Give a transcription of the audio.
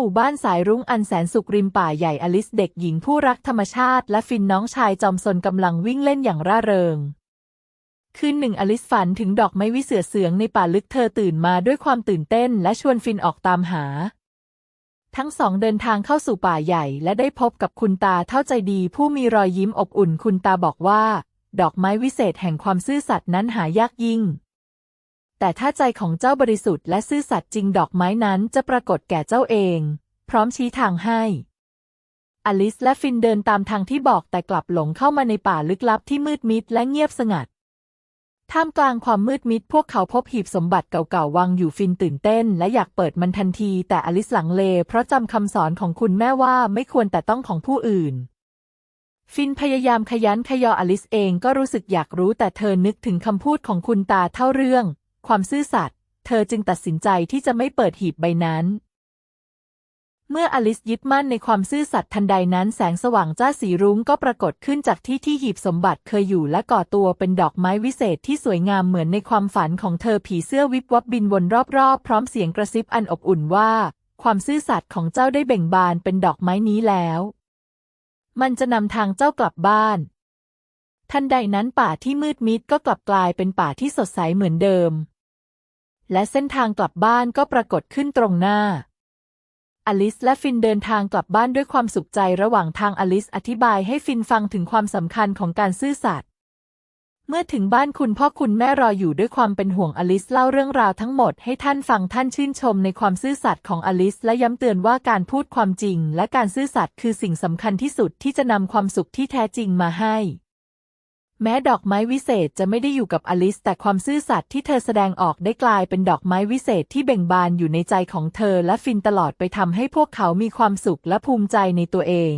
หมู่บ้านสายรุ้งอันแสนสุขริมป่าใหญ่อลิสเด็กหญิงผู้รักธรรมชาติ และฟินน้องชายจอมซนกำลังวิ่งเล่นอย่างร่าเริง คืนหนึ่งอลิสฝันถึงดอกไม้วิเศษเสืองในป่าลึกเธอตื่นมาด้วยความตื่นเต้นและชวนฟินออกตามหา ทั้งสองเดินทางเข้าสู่ป่าใหญ่ และได้พบกับคุณตาเท่าใจดีผู้มีรอยยิ้มอบอุ่นคุณตาบอกว่า ดอกไม้วิเศษแห่งความซื่อสัตย์นั้นหายากยิ่ง แต่ถ้าใจของเจ้าบริสุทธิ์และซื่อสัตย์จริงดอกไม้นั้นจะปรากฏแก่เจ้าเอง พร้อมชี้ทางให้อลิสและฟินเดินตามทางที่บอกแต่กลับหลงเข้ามาในป่าลึกลับที่มืดมิดและเงียบสงัด ท่ามกลางความมืดมิดพวกเขาพบหีบสมบัติเก่าๆวางอยู่ฟินตื่นเต้น และอยากเปิดมันทันที แต่อลิสหลังเล เพราะจำคำสอนของคุณแม่ว่าไม่ควรแต่ต้องของผู้อื่น ฟินพยายามขยันขยออลิสเองก็รู้สึกอยากรู้แต่เธอนึกถึงคำพูดของคุณตาเท่าเรื่อง ความซื่อสัตย์เธอจึงตัดสินใจที่จะไม่เปิดหีบใบนั้น เมื่ออลิสยึดมั่นในความซื่อสัตย์ทันใดนั้นแสงสว่างจ้าสีรุ้งก็ปรากฏขึ้นจากที่ที่หีบสมบัติเคยอยู่และก่อตัวเป็นดอกไม้วิเศษที่สวยงามเหมือนในความฝันของเธอผีเสื้อวิบวับบินวนรอบๆ พร้อมเสียงกระซิบอันอบอุ่นว่า ความซื่อสัตย์ของเจ้าได้เบ่งบานเป็นดอกไม้นี้แล้ว มันจะนำทางเจ้ากลับบ้านทันใดนั้นป่าที่มืดมิดก็กลับกลายเป็นป่าที่สดใสเหมือนเดิม และเส้นทางกลับบ้านก็ปรากฏขึ้นตรงหน้า อลิสและฟินเดินทางกลับบ้านด้วยความสุขใจระหว่างทางอลิสอธิบายให้ฟินฟังถึงความสำคัญของการซื่อสัตย์เมื่อถึงบ้านคุณพ่อคุณแม่รออยู่ด้วยความเป็นห่วงอลิสเล่าเรื่องราวทั้งหมดให้ท่านฟังท่านชื่นชมในความซื่อสัตย์ของอลิสและย้ำเตือนว่าการพูดความจริง และการซื่อสัตย์คือสิ่งสำคัญที่สุดที่จะนำความสุขที่แท้จริงมาให้ แม้ดอกไม้วิเศษจะไม่ได้อยู่กับอลิส แต่ความซื่อสัตย์ที่เธอแสดงออกได้กลายเป็นดอกไม้วิเศษที่เบ่งบานอยู่ในใจของเธอและฟินตลอดไปทำให้พวกเขามีความสุขและภูมิใจในตัวเอง